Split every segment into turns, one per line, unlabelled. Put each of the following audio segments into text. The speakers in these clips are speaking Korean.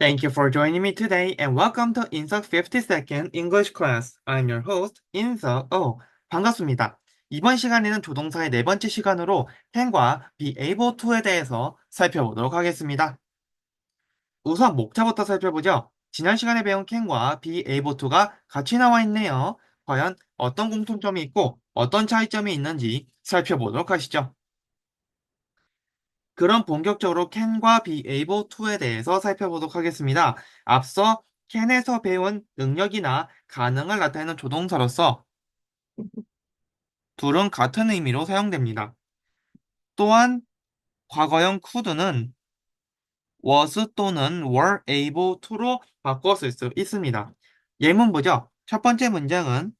Thank you for joining me today and welcome to 인석 52nd English class. I'm your host, 인석 O. 반갑습니다. 이번 시간에는 조동사의 네 번째 시간으로 can과 be able to에 대해서 살펴보도록 하겠습니다. 우선 목차부터 살펴보죠. 지난 시간에 배운 can과 be able to가 같이 나와 있네요. 과연 어떤 공통점이 있고 어떤 차이점이 있는지 살펴보도록 하시죠. 그럼 본격적으로 can과 be able to에 대해서 살펴보도록 하겠습니다. 앞서 can에서 배운 능력이나 가능을 나타내는 조동사로서 둘은 같은 의미로 사용됩니다. 또한 과거형 could는 was 또는 were able to로 바꿔 쓸 수 있습니다. 예문 보죠. 첫 번째 문장은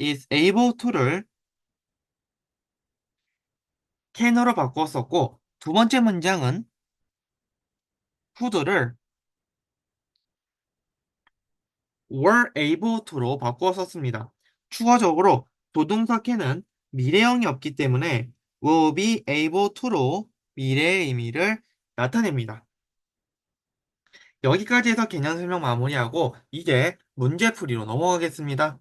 is able to를 can으로 바꿨었고 두 번째 문장은 could를 were able to로 바꾸어 썼습니다. 추가적으로 조동사 can은 미래형이 없기 때문에 will be able to로 미래의 의미를 나타냅니다. 여기까지 해서 개념 설명 마무리하고 이제 문제풀이로 넘어가겠습니다.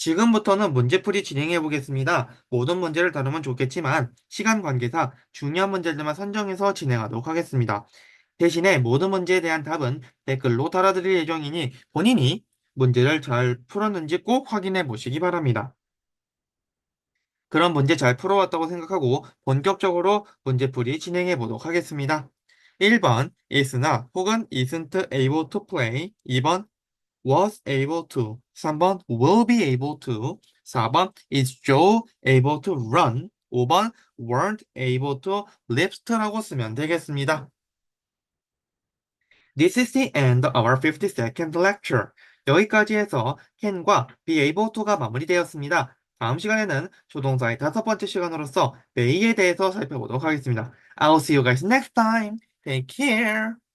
지금부터는 문제풀이 진행해 보겠습니다. 모든 문제를 다루면 좋겠지만 시간 관계상 중요한 문제들만 선정해서 진행하도록 하겠습니다. 대신에 모든 문제에 대한 답은 댓글로 달아드릴 예정이니 본인이 문제를 잘 풀었는지 꼭 확인해 보시기 바랍니다. 그럼 문제 잘 풀어왔다고 생각하고 본격적으로 문제풀이 진행해 보도록 하겠습니다. 1번 is나 혹은 isn't able to play 2번 was able to 3번 will be able to 4번 is Joe able to run 5번 weren't able to lift라고 쓰면 되겠습니다. This is the end of our 52nd lecture. 여기까지 해서 can과 be able to가 마무리되었습니다. 다음 시간에는 조동사의 다섯 번째 시간으로서 may에 대해서 살펴보도록 하겠습니다. I'll see you guys next time. Take care.